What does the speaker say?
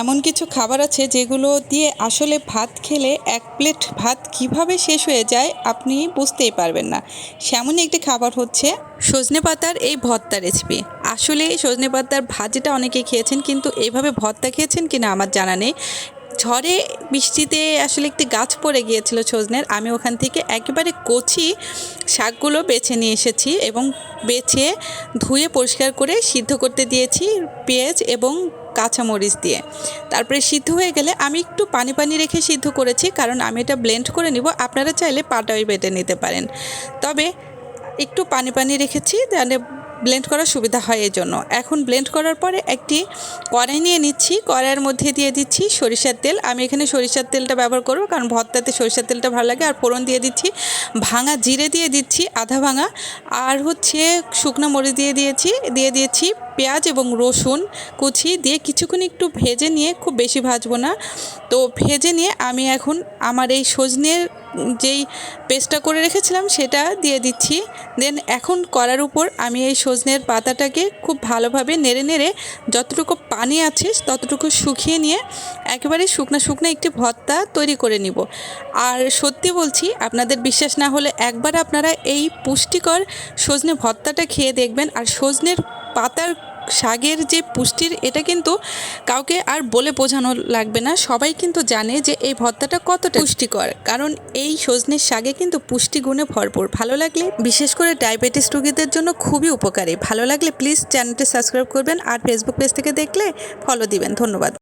এমন কিছু খাবার আছে যেগুলো দিয়ে আসলে ভাত খেলে এক প্লেট ভাত কীভাবে শেষ হয়ে যায় আপনি বুঝতেই পারবেন না। সেমনই একটি খাবার হচ্ছে সজনে পাতার এই ভর্তা রেসিপি আসলে সজনে পাতার ভাজিটা অনেকে খেয়েছেন কিন্তু এইভাবে ভর্তা খেয়েছেন কিনা আমার জানা নেই। ঝড়ে বৃষ্টিতে আসলে একটি গাছ পড়ে গিয়েছিল সজনের। আমি ওখান থেকে একেবারে কচি শাকগুলো বেছে নিয়ে এসেছি এবং বেছে ধুয়ে পরিষ্কার করে সিদ্ধ করতে দিয়েছি পেঁয়াজ এবং কাঁচামরিচ দিয়ে। তারপরে সিদ্ধ হয়ে গেলে আমি একটু পানি পানি রেখে সিদ্ধ করেছি, কারণ আমি এটা ব্লেন্ড করে নিব। আপনারা চাইলে পাটাই বেটে নিতে পারেন। তবে একটু পানি পানি রেখেছি, তাহলে ব্লেন্ড করার সুবিধা হয় এই জন্য এখন ব্লেন্ড করার পরে একটি কড়াই নিয়ে নিচ্ছি। কড়াইয়ের মধ্যে দিয়ে দিচ্ছি সরিষার তেল। আমি এখানে সরিষার তেলটা ব্যবহার করব, কারণ ভর্তাতে সরিষার তেলটা ভালো লাগে। আর ফোড়ন দিয়ে দিচ্ছি, ভাঙা জিরে দিয়ে দিচ্ছি, আধা ভাঙা। আর হচ্ছে শুকনো মরিচ দিয়ে দিয়েছি দিয়ে দিয়েছি পেঁয়াজ এবং রসুন কুচি দিয়ে কিছুক্ষণ একটু ভেজে নিয়ে খুব বেশি ভাজবো না। তো ভেজে নিয়ে আমি এখন আমার এই সজনের যেই পেস্টটা করে রেখেছিলাম সেটা দিয়ে দিচ্ছি। দেন এখন করার উপর আমি এই সজনের পাতাটাকে খুব ভালোভাবে নেড়ে নেড়ে যতটুকু পানি আছে ততটুকু শুকিয়ে নিয়ে একেবারে শুকনো শুকনো একটি ভর্তা তৈরি করে নিব। আর সত্যি বলছি, আপনাদের বিশ্বাস না হলে একবার আপনারা এই পুষ্টিকর সজনে ভর্তাটা খেয়ে দেখবেন। আর সজনের পাতার শাগের যে পুষ্টির, এটা কিন্তু কাউকে আর বলে বোঝানো লাগবে না। সবাই কিন্তু জানে যে এই ভর্তাটা কতটা পুষ্টিকর। কারণ এই সজনের শাগে কিন্তু পুষ্টিগুণে ভরপুর। ভালো লাগলে বিশেষ করে ডায়াবেটিস রোগীদের জন্য খুবই উপকারী। ভালো লাগলে প্লিজ চ্যানেলটি সাবস্ক্রাইব করবেন আর ফেসবুক পেজ থেকে দেখলে ফলো দিবেন। ধন্যবাদ।